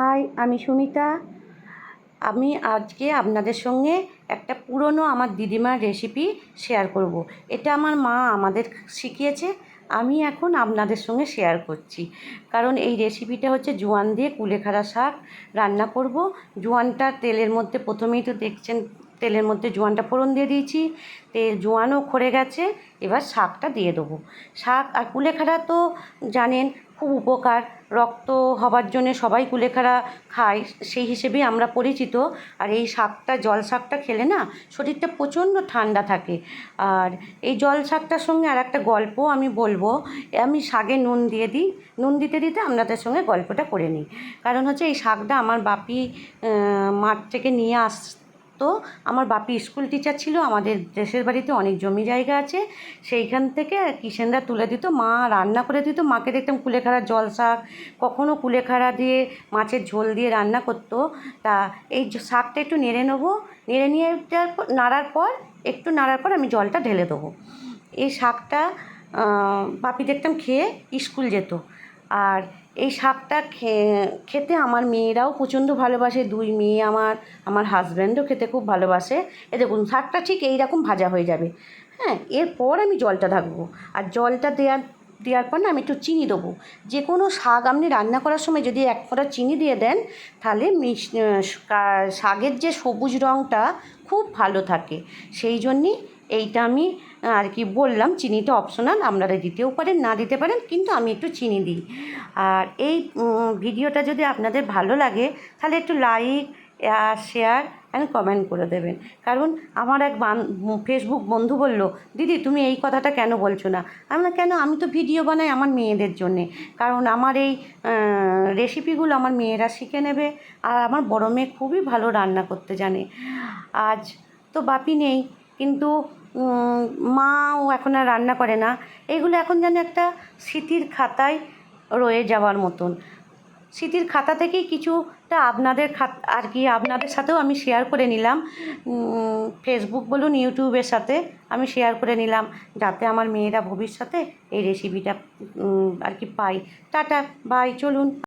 High, আমি সুমিতা। আমি আজকে আপনাদের সঙ্গে একটা পুরনো আমার দিদিমার রেসিপি শেয়ার করব। এটা আমার মা আমাদের শিখিয়েছে, আমি এখন আপনাদের সঙ্গে শেয়ার করছি। কারণ এই রেসিপিটা হচ্ছে জোয়ান দিয়ে কুলেখাড়া শাক রান্না করব। জোয়ানটা তেলের মধ্যে প্রথমেই তো দেখছেন তেলের মধ্যে জোয়ানটা ফোড়ন দিয়ে দিয়েছি। তেল জোয়ানও খড়ে গেছে। এবার শাকটা দিয়ে দেবো। শাক আর কুলেখাড়া তো জানেন খুব উপকার। রক্ত হবার জন্যে সবাই কুলেখাড়া খায়, সেই হিসেবেই আমরা পরিচিত। আর এই শাকটা, জল শাকটা খেলে না শরীরটা প্রচণ্ড ঠান্ডা থাকে। আর এই জল শাকটার সঙ্গে আর একটা গল্প আমি বলব। আমি শাকে নুন দিয়ে দিই। নুন দিতে দিতে আপনাদের সঙ্গে গল্পটা করে নিই। কারণ হচ্ছে এই শাকটা আমার বাপি মাঠ থেকে নিয়ে আস তো আমার বাপি স্কুল টিচার ছিল, আমাদের দেশের বাড়িতে অনেক জমি জায়গা আছে। সেইখান থেকে কিষেনরা তুলে দিত, মা রান্না করে দিত। মাকে দেখতাম কুলেখাড়া জল শাক কখনও কুলেখাড়া দিয়ে মাছের ঝোল দিয়ে রান্না করতো। তা এই শাকটা একটু নেড়ে নেব, নেড়ে নিয়ে নাড়ার পর, একটু নাড়ার পর আমি জলটা ঢেলে দেবো। এই শাকটা বাপি দেখতাম খেয়ে স্কুল যেত। আর এই শাকটা খেতে আমার মেয়েরাও প্রচণ্ড ভালোবাসে, দুই মেয়ে আমার আমার হাজব্যান্ডও খেতে খুব ভালোবাসে। এ দেখুন, শাকটা ঠিক এইরকম ভাজা হয়ে যাবে। হ্যাঁ এরপর আমি জলটা থাকব আর জলটা দেওয়ার দেওয়ার পর না আমি একটু চিনি দেবো। যে কোনো শাক আপনি রান্না করার সময় যদি এক ফোঁটা চিনি দিয়ে দেন, তাহলে শাকের যে সবুজ রঙটা খুব ভালো থাকে। সেই জন্যই এইটা আমি আর কি বললাম, চিনিটা অপশনাল আপনারা দিতেও পারেন, না দিতে পারেন, কিন্তু আমি একটু চিনি দিই। আর এই ভিডিওটা যদি আপনাদের ভালো লাগে, তাহলে একটু লাইক শেয়ার অ্যান্ড কমেন্ট করে দেবেন। কারণ আমার এক বান ফেসবুক বন্ধু বলল, দিদি, তুমি এই কথাটা কেন বলছো না? আমি না কেন? আমি তো ভিডিও বানাই আমার মেয়েদের জন্যে। কারণ আমার এই রেসিপিগুলো আমার মেয়েরা শিখে নেবে, আর আমার বড় মেয়ে খুবই ভালো রান্না করতে জানে। আজ তো বাপি নেই, কিন্তু মাও এখন আর রান্না করে না। এগুলো এখন যেন একটা স্মৃতির খাতায় রয়ে যাওয়ার মতন। স্মৃতির খাতা থেকেই কিছুটা আপনাদের খাত আর কি আপনাদের সাথেও আমি শেয়ার করে নিলাম। ফেসবুক বলুন ইউটিউবের সাথে আমি শেয়ার করে নিলাম, যাতে আমার মেয়েরা ভবিষ্যতে এই রেসিপিটা আর কি পাই টাটা বাই চলুন।